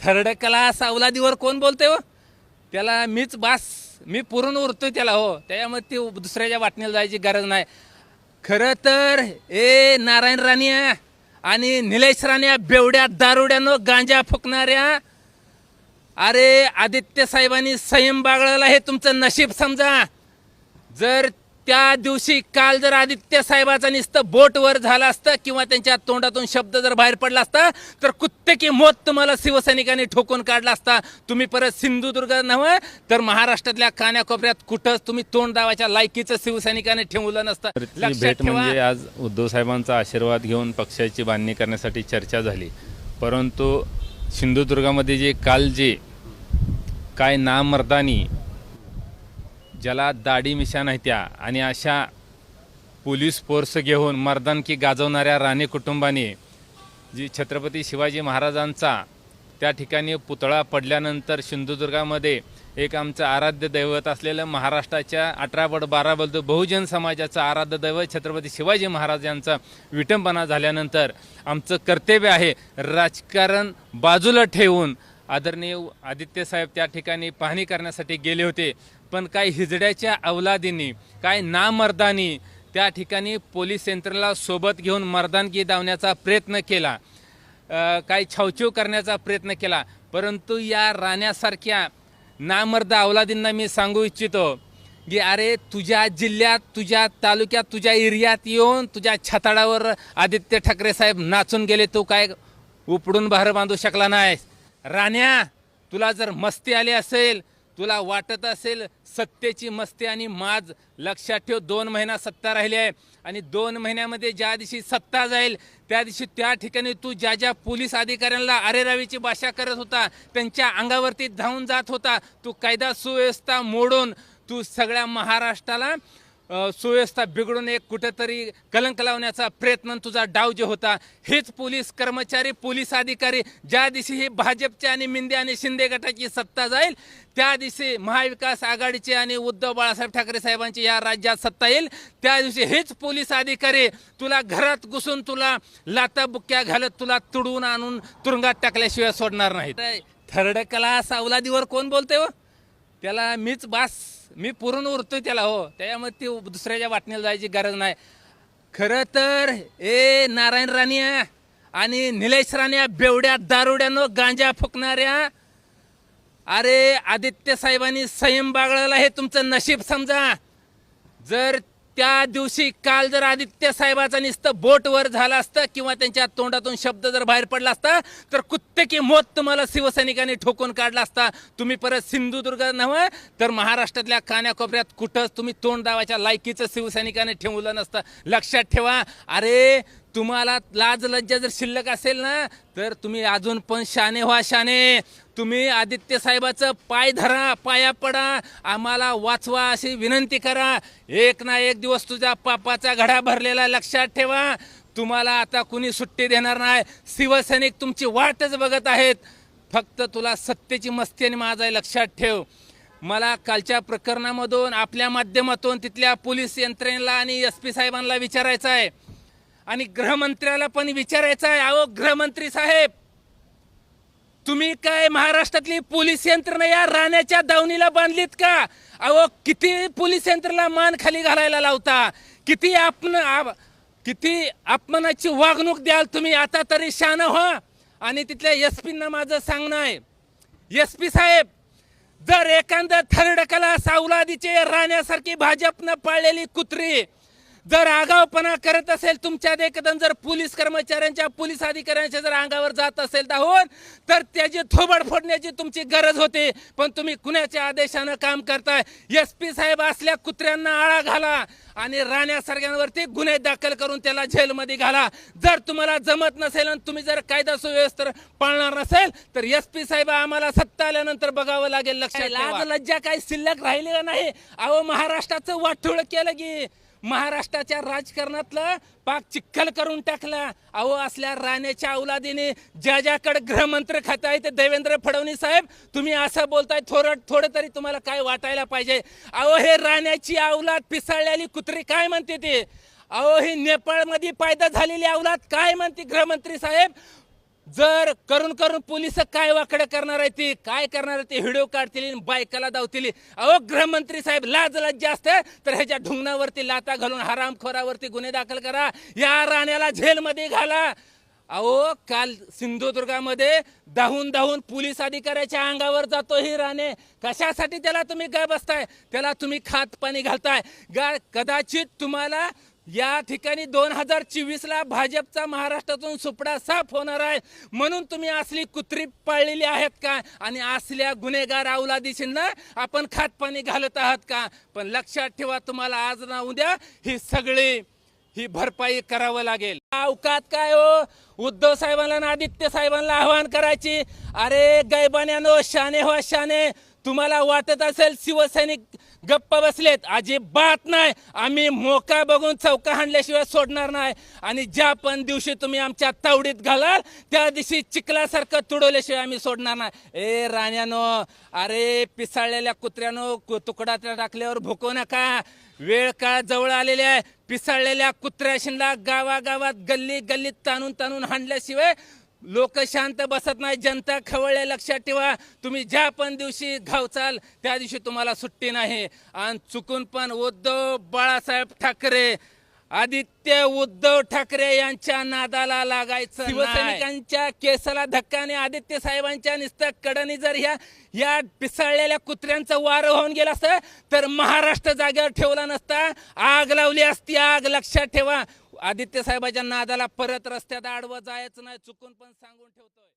Third class अवलादीवर कोण बोलतोय हो? त्याला मीच बास मी पुरून उरतोय त्याला हो. त्याच्यामध्ये ते दुसऱ्याच्या वाटणीला जायची गरज नाही. खरं तर ए नारायण राणिया आणि निलेश राण्या बेवड्या दारुड्यानं गांजा फुकणाऱ्या अरे आदित्य साहेबांनी संयम बाळगला हे तुमचं नशीब समजा. जर त्या दिवशी काल जर आदित्य साहेबाचा नुसतं बोट वर झालं असतं किंवा त्यांच्या तोंडातून शब्द जर बाहेर पडला असता तर कुत्ते की मोत तुम्हाला शिवसैनिकांनी ठोकून काढला असता. तुम्ही परत सिंधुदुर्ग नव्हे तर महाराष्ट्रातल्या कान्याकोपऱ्यात कुठंच तुम्ही तोंड दावाच्या लायकीचं शिवसैनिकांनी ठेवलं नसतं. भेट म्हणजे आज उद्धव साहेबांचा आशीर्वाद घेऊन पक्षाची बांधणी करण्यासाठी चर्चा झाली. परंतु सिंधुदुर्गामध्ये जे काल जे काय नामर्दानी ज्याला दाढी मिशा नाही त्या. आणि अशा पोलीस फोर्स घेऊन मर्दानकी गाजवणाऱ्या राणे कुटुंबाने जी छत्रपती शिवाजी महाराजांचा त्या ठिकाणी पुतळा पडल्यानंतर सिंधुदुर्गामध्ये एक आमचं आराध्य दैवत असलेलं महाराष्ट्राच्या अठरा बड बारा बद बहुजन समाजाचं आराध्य दैवत छत्रपती शिवाजी महाराज यांचा विटंबना झाल्यानंतर आमचं कर्तव्य आहे राजकारण बाजूला ठेवून आदरणीय आदित्य साहेब त्या ठिकाणी पाहणी करण्यासाठी गेले होते. पण काय हिजड्याच्या अवलादींनी काय नामर्दानी त्या ठिकाणी पोलीस यंत्रणेला सोबत घेऊन मर्दानगी दावण्याचा प्रयत्न केला. काही छावछीव करण्याचा प्रयत्न केला. परंतु या राण्यासारख्या नामर्द अवलादींना मी सांगू इच्छितो की अरे तुझ्या जिल्ह्यात तुझ्या तालुक्यात तुझ्या एरियात येऊन तुझ्या छताडावर आदित्य ठाकरे साहेब नाचून गेले तू काय उपडून बाहेर बांधू शकला नाही राण्या तुला जर मस्ती आली असेल तुला वाटत असेल सत्तेची मस्ती आणि माज लक्षात ठेव दोन महिना सत्ता राहिली आहे. आणि दोन महिन्यामध्ये ज्या दिवशी सत्ता जाईल त्या दिवशी त्या ठिकाणी तू ज्या ज्या पोलीस अधिकाऱ्यांना अरेरावीची भाषा करत होता त्यांच्या अंगावरती धावून जात होता तू कायदा सुव्यवस्था मोडून तू सगळ्या महाराष्ट्राला सुव्यवस्था बिघडून एक कुठेतरी कलंक लावण्याचा प्रयत्न तुझा डाव जे होता हेच पोलीस कर्मचारी पोलीस अधिकारी ज्या दिवशी ही भाजपचे आणि मिंदे आणि शिंदे गटाची सत्ता जाईल त्या दिवशी महाविकास आघाडीचे आणि उद्धव बाळासाहेब ठाकरे साहेबांची या राज्यात सत्ता येईल. त्या दिवशी हेच पोलीस अधिकारी तुला घरात घुसून तुला लाता बुक्क्या घालत तुला तुडवून आणून तुरुंगात टाकल्याशिवाय सोडणार नाहीत. थर्ड क्लास अवलादीवर कोण बोलतोय हो? त्याला मीच बास. मी पुरून उरतोय त्याला हो. त्याच्यामध्ये ते दुसऱ्याच्या वाटणीला जायची गरज नाही. खरं तर ए नारायण राणिया आणि निलेश राणिया बेवड्या दारुड्यानं गांजा फुकणाऱ्या अरे आदित्य साहेबांनी संयम बागळला हे तुमचं नशीब समजा. जर त्या दिवशी काल जर आदित्य साहेबाचा नुसतं बोट वर झालं असतं किंवा त्यांच्या तोंडातून शब्द जर बाहेर पडला असता तर कुत्ते मोत तुम्हाला शिवसैनिकांनी ठोकून काढला असता. तुम्ही परत सिंधुदुर्ग नव्हे तर महाराष्ट्रातल्या कान्याकोपऱ्यात कुठंच तुम्ही तोंड दावाच्या लायकीचं शिवसैनिकाने ठेवलं नसतं. लक्षात ठेवा अरे तुम्हाला लाज लज्जा जर शिल्लक असेल ना तर तुम्ही अजून पण शाने व्हा शाने तुम्ही आदित्य साहेबाचं पाय धरा पाया पडा. आम्हाला वाचवा अशी विनंती करा. एक ना एक दिवस तुझ्या पापाचा घडा भरलेला लक्षात ठेवा. तुम्हाला आता कुणी सुट्टी देणार नाही. शिवसैनिक तुमची वाटच बघत आहेत. फक्त तुला सत्तेची मस्ती आणि माझा लक्षात ठेव. मला कालच्या प्रकरणामधून आपल्या माध्यमातून तिथल्या पोलीस यंत्रणेला आणि एस पी साहेबांना विचारायचं आहे. आणि गृहमंत्र्याला पण विचारायचं आहे अहो गृहमंत्री साहेब तुम्ही काय महाराष्ट्रातली पोलीस यंत्रणा या राण्याच्या दावणीला बांधलीत का? अहो किती पोलीस यंत्रणा मान खाली घालायला लावता? किती आपण आप- किती अपमानाची वागणूक द्याल तुम्ही? आता तरी शान हो आणि तिथल्या एस पींना माझं सांगणं आहे एस पी साहेब जर एखादं थर्ड सावलादीचे राण्यासारखी भाजपनं पाळलेली कुत्री जर आगावपणा करत असेल तुमच्या देखत जर पोलीस कर्मचाऱ्यांच्या पोलीस अधिकाऱ्यांच्या जर अंगावर जात असेल दाहोन तर त्याची थोबड फोडण्याची तुमची गरज होती. पण तुम्ही कुणाच्या आदेशानं काम करताय? एस पी साहेब असल्या कुत्र्यांना आळा घाला आणि राण्यासारख्यांवरती गुन्हे दाखल करून त्याला जेलमध्ये घाला. जर तुम्हाला जमत नसेल आणि तुम्ही जर कायदा सुव्यवस्था पाळणार नसेल तर एस पी साहेब आम्हाला सत्ता आल्यानंतर बघावं लागेल. लक्षात लाज लज्जा काही शिल्लक राहिलेलं नाही. अहो महाराष्ट्राचं वाटोळ केलं की महाराष्ट्राच्या राजकारणातलं पाक चिखल करून टाकला. अहो असल्या राण्याच्या औलादीने ज्या ज्याकडे गृहमंत्र खात आहे ते देवेंद्र फडणवीस साहेब तुम्ही असं बोलताय थोडं थोडं तरी तुम्हाला काय वाटायला पाहिजे? अहो हे राण्याची औलाद पिसाळलेली कुत्री काय म्हणते ते? अहो ही नेपाळमध्ये पायदा झालेली औलाद काय म्हणते गृहमंत्री साहेब? जर करून करून पोलीस काय वाकडं करणार आहे ती? काय करणार आहे ते? व्हिडिओ काढतील आणि बायकाला धावतील अहो गृहमंत्री साहेब लाज लाज असते तर ह्याच्या ढुंगणावरती लाता घालून हरामखोरावरती गुन्हे दाखल करा. या राण्याला झेलमध्ये घाला. अहो काल सिंधुदुर्गामध्ये धावून धावून पोलीस अधिकाऱ्याच्या अंगावर जातो ही राणे. कशासाठी त्याला तुम्ही काय बसताय? त्याला तुम्ही खात पाणी घालताय. गा कदाचित तुम्हाला या ठिकाणी दोन हजार चोवीस ला भाजपचा महाराष्ट्रातून सुपडा साफ होणार आहे. म्हणून तुम्ही असली कुत्री पाळलेली आहेत का? आणि असल्या गुन्हेगार अवलादिशींना आपण खातपाणी घालत आहात का? पण लक्षात ठेवा तुम्हाला आज ना उद्या ही सगळी ही भरपाई करावं लागेल. अवकात काय हो? उद्धव साहेबांना आदित्य साहेबांना आवाहन करायची. अरे गैबान्यानो शाने हो शाने. तुम्हाला वाटत असेल शिवसैनिक गप्प बसलेत. अजिबात नाही. आम्ही मोका बघून चौका हाणल्याशिवाय सोडणार नाही. आणि ज्या पण दिवशी तुम्ही आमच्या तावडीत घालाल त्या दिवशी चिखलासारखं तुडवल्याशिवाय आम्ही सोडणार नाही. ए राण्यानो अरे पिसाळलेल्या कुत्र्यानो कु- तुकडा त्या टाकल्यावर भुकू नका. वेळ काळ जवळ आलेली आहे. पिसाळलेल्या कुत्र्याशींना गावागावात गल्ली गल्लीत ताणून ताणून हाणल्याशिवाय लोक शांत बसत नाही जनता खवळल्या लक्षात ठेवा. तुम्ही ज्या पण दिवशी घावचाल त्या दिवशी तुम्हाला सुट्टी नाही. आणि चुकून पण उद्धव बाळासाहेब ठाकरे आदित्य उद्धव ठाकरे यांच्या नादाला लागायचं शिवसैनिकांच्या केसाला धक्काने आदित्य साहेबांच्या नुसतं कडनी जर ह्या या पिसाळलेल्या कुत्र्यांचं वार होऊन गेलं असतं तर महाराष्ट्र जागेवर ठेवला नसता. आग लावली असती आग लक्षात ठेवा. आदित्य साहेबाच्या नादाला परत रस्त्यात आडवं जायचं नाही चुकून पण सांगून ठेवतोय.